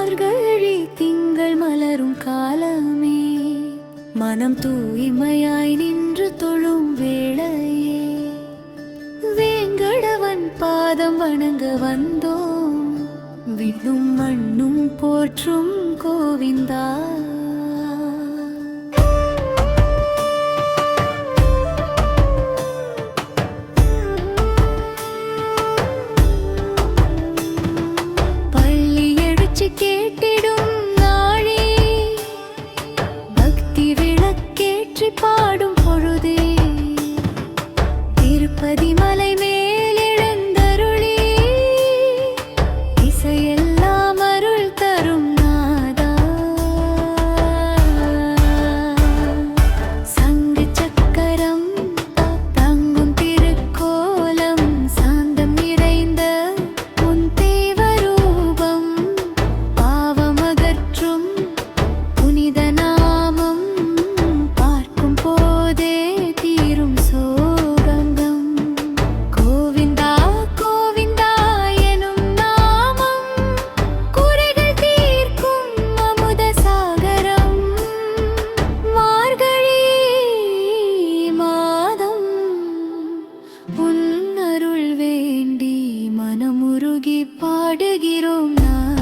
மார்கழி திங்கள் மலரும் காலமே. மனம் தூய்மையாய் நின்று தொழும் வேளையே. வேங்கடவன் பாதம் வணங்க வந்தோம். விண்ணும் மண்ணும் போற்றும் கோவிந்தா. பாடும் பொழுதே. திருப்பதி மலை பாடுகிறோம் நான்.